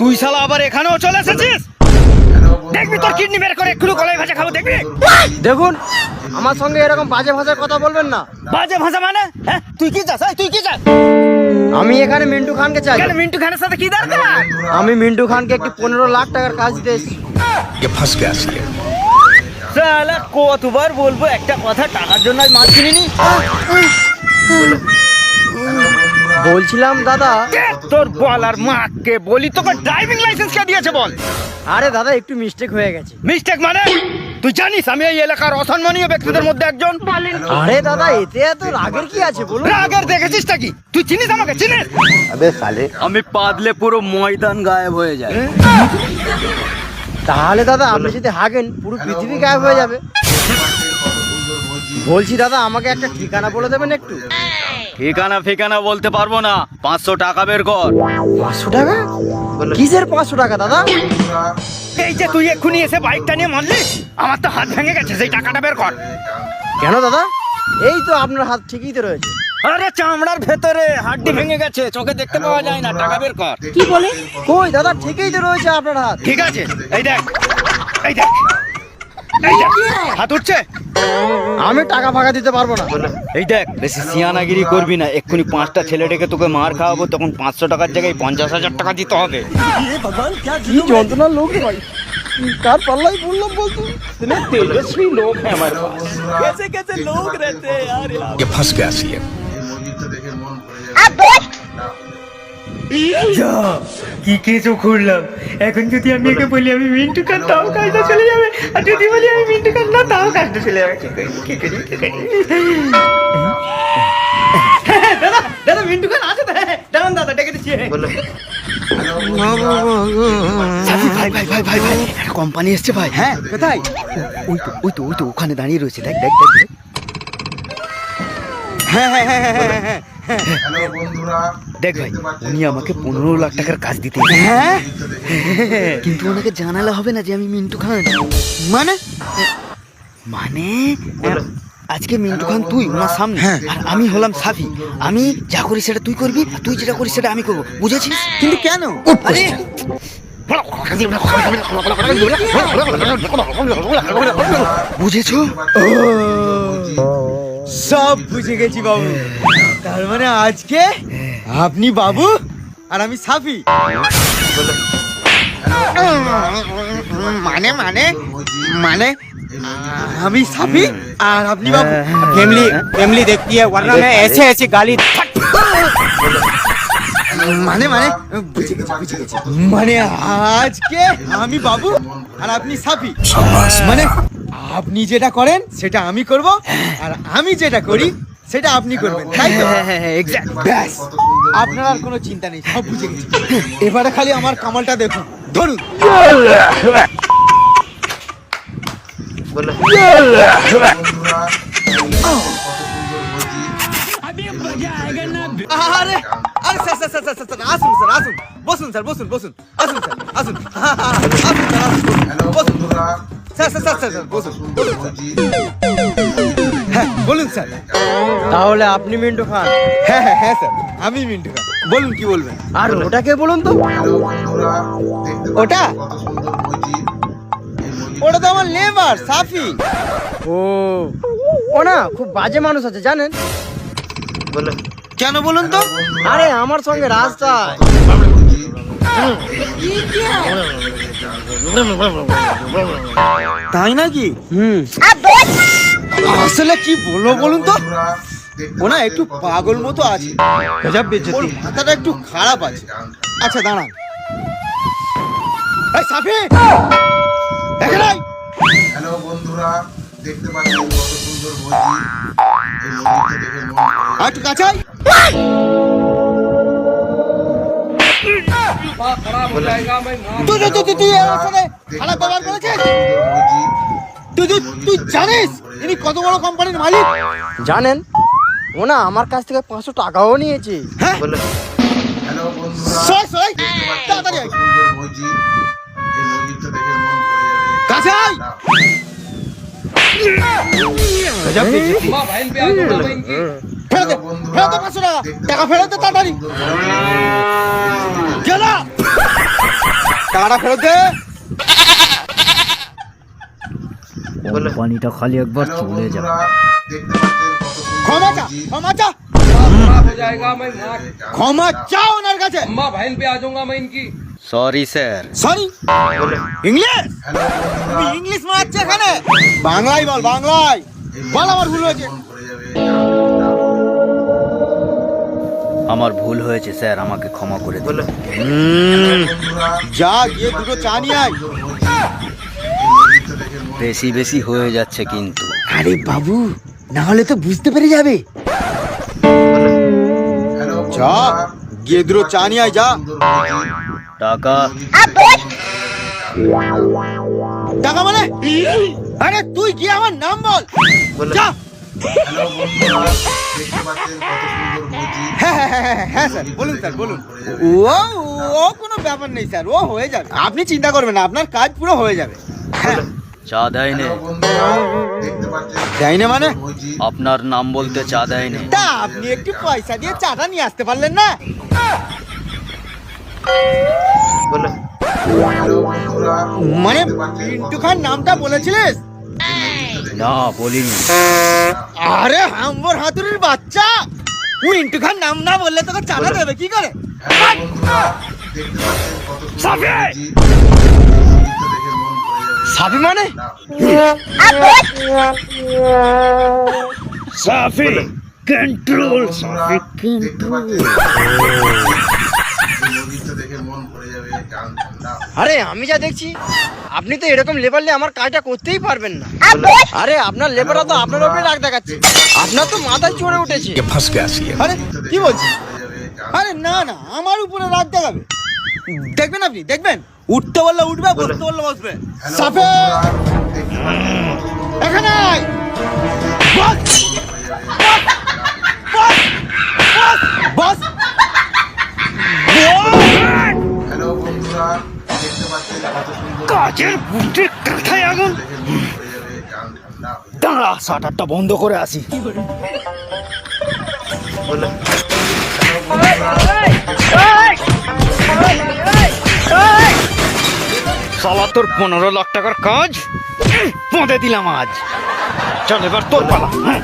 তুই শালা আবার এখানেও চলে এসেছিস? দেখবি তোর কিডনি বের করে একটু কলাই ভাজা খাব দেখবি? দেখুন আমার সঙ্গে এরকম বাজে ভাষায় কথা বলবেন না। বাজে ভাষা মানে? হ্যাঁ তুই কি চাস হ্যাঁ, তুই কি চাস? আমি এখানে মিন্টু খানকে চাই। তাহলে মিন্টু খানের সাথে কি দরকার? আমি মিন্টু খানকে একটি পনেরো লাখ টাকার কাজ দিতে এসেছি। কতবার বলব একটা কথা টাকার জন্য আমি মাছ কিনিনি? বলছিলাম দাদা। তোর বলার মাকে বলি? তোকে ড্রাইভিং লাইসেন্স কে দিয়েছে বল? আরে দাদা একটু মিস্টেক হয়ে গেছে। মিস্টেক মানে? তুই জানিস আমি এই এলাকার অসম্মানীয় ব্যক্তিদের মধ্যে একজন। আরে দাদা এতে এত রাগের কি আছে বলুন? রাগের দেখেছিস নাকি তুই চিনিস আমাকে? চিনিস? আমি পাদলে পুরো ময়দান গায়েব হয়ে যায় তাহলে দাদা আপনি যদি হাগেন পুরো পৃথিবী গায়েব হয়ে যাবে। বলছি দাদা আমাকে একটা ঠিকানা বলে দেবেন একটু? ঠিকানা ফিকানা বলতে পারব না। পাঁচশো টাকা বের কর। পাঁচশো টাকা? কিসের পাঁচশো টাকা দাদা? এই যে তুই এক্ষুনি এসে বাইকটা নিয়ে মারলি আমার তো হাত ভেঙে গেছে সেই টাকাটা বের কর। কেন দাদা? এই তো আপনার হাত ঠিকই তো রয়েছে। আরে চামড়ার ভেতরে হাড্ডি ভেঙে গেছে চোখে দেখতে পাওয়া যায় না টাকা বের কর। কি বলে? কই দাদা ঠিকই তো রয়েছে আপনার হাত। ঠিক আছে এই দেখ এই দেখ এই দেখ হাত উঠছে? আমি টাকা ফাঁকা দিতে পারবো না এই দেখ বেশি সিয়ানাগিরি করবি না এক্ষুনি পাঁচটা ছেলে ডেকে তোকে মার খাওয়াবো তখন পাঁচশো টাকার জায়গায় পঞ্চাশ হাজার টাকা দিতে হবে কি যন্ত্রণার লোক রে ভাই কার পাল্লাই বললাম বলতো তেজস্বী লোক হ্যাঁ আমার कैसे कैसे लोग रहते हैं यार ये फंस गया सीएम যা কি কেসও খুললাম এখন যদি আমি একে বলি আমি মিন্টু খান তাও কাজটা চলে যাবে। আর যদি বলি আমি মিন্টু খান না তাও কাজটা চলে যাবে। কি করি করি দাদা দাদা মিন্টু খান আছে তো? হ্যাঁ, দাঁড়ান দাদা ডেকে দিচ্ছি। ভাই ভাই ভাই ভাই ভাই একটা কোম্পানি এসছে ভাই। হ্যাঁ কোথায়? ওই তো ওই তো ওই তো ওখানে দাঁড়িয়ে রয়েছে। দেখ দেখ দেখ। হ্যাঁ হ্যাঁ হ্যাঁ হ্যাঁ হ্যাঁ হ্যাঁ। দেখ ভাই উনি আমাকে পনেরো লাখ টাকার কাজ দিতে হ্যাঁ? কিন্তু ওনাকে জানালে হবে না যে আমি মিন্টু খান। মানে? মানে? আজকে মিন্টু খান তুই ওনার সামনে। আর আমি হলাম সাফি। আমি যা করি সেটা তুই করবি আর তুই যেটা করিস সেটা আমি করব। বুঝেছিস? কিন্তু কেন? আরে। বুঝেছ? সব বুঝে গেছি বাবু। তার মানে আজকে আপনি বাবু আর আমি সাফি মানে মানে মানে আমি সাফি আর আপনি বাবু फैमिली फैमिली देखती है वरना मैं ऐसे ऐसे गाली মানে মানে বুঝে গেছি বুঝে গেছি মানে আজকে আমি বাবু আর আপনি সাফি মানে আপনি যেটা করেন সেটা আমি করব আর আমি যেটা করি সেটা আপনি করবেন তাই তো? ব্যাস। আপনার আর কোনো চিন্তা নেই সব বুঝে গেছি। এবারে খালি আমার কামালটা দেখুন ধরুন। আরে আরে sir sir sir sir sir, sir আসুন স্যার আসুন। বসুন স্যার বসুন বসুন। আসুন স্যার আসুন। আসুন স্যার আসুন। বসুন। স্যার স্যার স্যার স্যার বসুন স্যার। হ্যাঁ বলুন স্যার। তাহলে আপনি মিন্টু খান। হ্যাঁ হ্যাঁ হ্যাঁ স্যার আমি মিন্টু খান। বলুন কি বলবেন? আর ওটাকে বলুন তো। ওটা? ওটা তো আমার লেবার সাফি। ও ও না খুব বাজে মানুষ আছে জানেন? বলুন। কেন বলুন তো? আরে আমার সঙ্গে রাস্তায়। তাই নাকি? হুম। আসলে কি বলব বলুন তো? ও না একটু পাগল মতো আছে। মাথাটা একটু খারাপ আছে। আচ্ছা দাঁড়ান। এই সাফি! এখানে হ্যালো বন্ধুরা দেখতে পাচ্ছেন কত সুন্দর মসজিদ। এই মসজিদটা দেখে মন ভরে একটু কাছে তুই তুই তুই- তুই তুই এর সাথে খারাপ ব্যবহার করেছিস? তুই তুই তুই জানিস ইনি কত বড় কোম্পানির মালিক? জানেন ও না আমার কাছ থেকে পাঁচশো টাকাও নিয়েছে। হ্যাঁ? সই সই তাড়াতাড়ি আয়। মন কাছে আয়। ফেরত ফেরত পাঁচশো টাকা। টাকা ফেরত তাড়াতাড়ি। টাকাটা ফেরত দে। কোম্পানিটা খালি একবার চলে যাবে ক্ষমা ওনার কাছে? Sorry sir sorry English English এখানে? বল বাংলায়। বল আমার ভুল হয়েছে। আমার ভুল হয়েছে স্যার আমাকে ক্ষমা করে দিল যা গিয়ে দুটো চা নিয়ে আয়। বেশি বেশি হয়ে যাচ্ছে কিন্তু। আরে বাবু না হলে তো বুঝতে পেরে যাবে। যা গিয়ে দুটো চা নিয়ে আয় যা। টাকা। টাকা মানে? আরে তুই গিয়ে আমার নাম বল। যা। হ্যালো বন্ধুরা দেখতে পাচ্ছেন কত সুন্দর মসজিদ হ্যাঁ হ্যাঁ হ্যাঁ, হ্যাঁ হ্যাঁ স্যার বলুন স্যার বলুন। ও ও কোনো ব্যাপার নেই স্যার ও হয়ে যাবে। আপনি চিন্তা করবেন না আপনার কাজ পুরো হয়ে যাবে। হ্যাঁ। চা দেয় নে হ্যালো বন্ধুরা দেখতে পাচ্ছেন দেয় না মানে আপনার নাম বলতে চা দেয় নে তা আপনি একটু পয়সা দিয়ে চাটা নিয়ে আসতে পারলেন না? মানে পিন্টু খান নামটা বলেছিলিস? না বলিনি। আরে হাম্বর হাতুড়ির বাচ্চা। মিন্টু খান নাম না বললে তোকে চাটা দেবে কি করে? হ্যালো সাফি মানে? সাফি। কন্ট্রোল সাফি। কন্ট্রোল আরে আমি যা দেখছি আপনি তো এরকম লেবার নিয়ে আমার কাজটা করতেই পারবেন না। আরে আপনার লেবাররা তো আপনার উপরে রাগ দেখাচ্ছে। আপনার তো মাথায় চড়ে উঠেছে। আরে কি বলছি আরে না না আমার উপরে রাগ দেখাবে। দেখবেন আপনি দেখবেন উঠতে বললে উঠবে বসতে বললে বসবে সাফে এখানে বস বস বস হ্যালো বন্ধুরা দেখতে পাচ্ছেন কত সুন্দর কাজের কাঁথায় আগুন মন দাঁড়া শাটারটা বন্ধ করে আসি সালা তোর পনেরো লাখ টাকার কাজ পঁদে দিলাম আজ চল এবার তোর পালা হ্যাঁ।